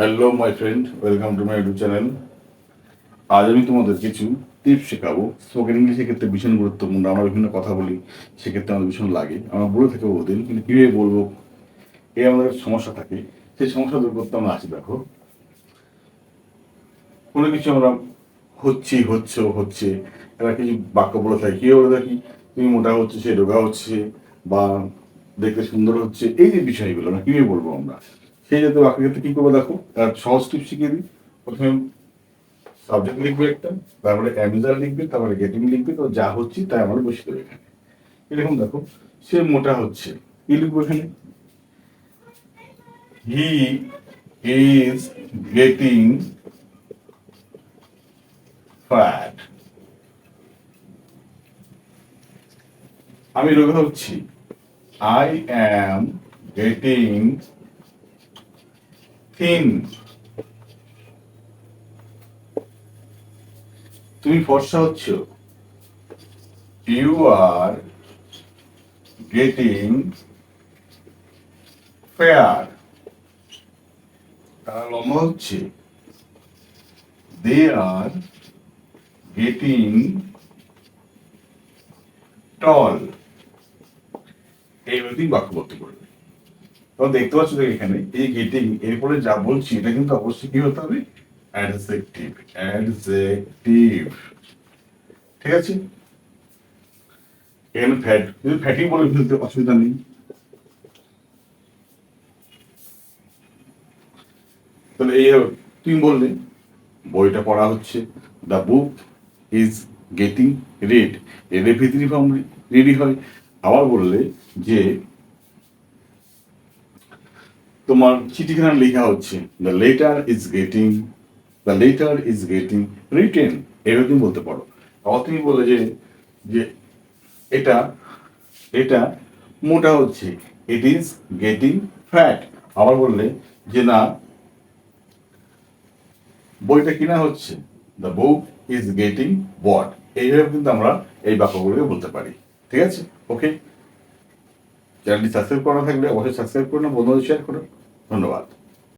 Hello my friend welcome to my YouTube channel আজ আমি তোমাদের কিছু টিপস শেখাবো। স্পোকেন ইংলিশের ক্ষেত্রে ভীষণ গুরুত্বপূর্ণ। আমরা বিভিন্ন কথা বলি, সেক্ষেত্রে আমাদের ভীষণ লাগে। আমরা বলে থাকি বহুদিন, কিন্তু কীভাবে বলব, এই আমাদের সমস্যা থাকে। সেই সমস্যা দূর করতে আমরা আসি দেখো। কোনো কিছু আমরা হচ্ছি হচ্ছে হচ্ছে। এবার কিছু বাক্য বলে থাকি কী বলে থাকি? তুমি মোটা হচ্ছে, সে রোগা হচ্ছে, বা দেখতে সুন্দর হচ্ছে, এই যে বিষয়গুলো আমরা কীভাবে বলব আমরা? সেই জাতীয় বাক্যের ক্ষেত্রে কী করব দেখো তার সহজ টিপ শিখিয়ে দিই। প্রথমে সাবজেক্ট লিখবে একটা, তারপরে অ্যামিজার লিখবে, তারপরে গেটিং লিখবে, তো যা হচ্ছে তাই আমার বসে দেবে এরকম দেখো, সে মোটা হচ্ছে। কি লিখব এখানে? হি ইজ গেটিং ফ্যাট আমি রোগা হচ্ছি। আই অ্যাম গেটিং থিন তুমি ফর্সা হচ্ছ। ইউ আর গেটিং ফেয়ার তারা লম্বা হচ্ছে। দে আর গেটিং টল এইভাবে তুমি বাক্যবর্তি করবে। তখন দেখতে পাচ্ছ দেখো এখানে এই গেটিং এরপরে যা বলছি, এটা কিন্তু অবশ্যই কি হতে হবে? অ্যাডজেক্টিভ অ্যাডজেক্টিভ ঠিক আছে? এখানে ফ্যাট ফ্যাটি বলে ফেলতে অসুবিধা নেই। তাহলে এই তুমি বললে, বইটা পড়া হচ্ছে। The book is getting read এর ভিতরি রেডি হয়? আবার বললে যে তোমার চিঠিখানা লেখা হচ্ছে the letter is getting the letter is getting written তুমি বলতে পারো। আবার তুমি বলে যে যে এটা এটা মোটা হচ্ছে। ইট ইজ গেটিং ফ্যাট আবার বললে যে, না, বইটা কিনা হচ্ছে। The book is getting bought এইভাবে কিন্তু আমরা এই বাক্যগুলোকে বলতে পারি। ঠিক আছে? ওকে চ্যানেলটি সাবস্ক্রাইব করা থাকলে অবশ্যই সাবস্ক্রাইব করুন বন্ধুদের শেয়ার করুন ধন্যবাদ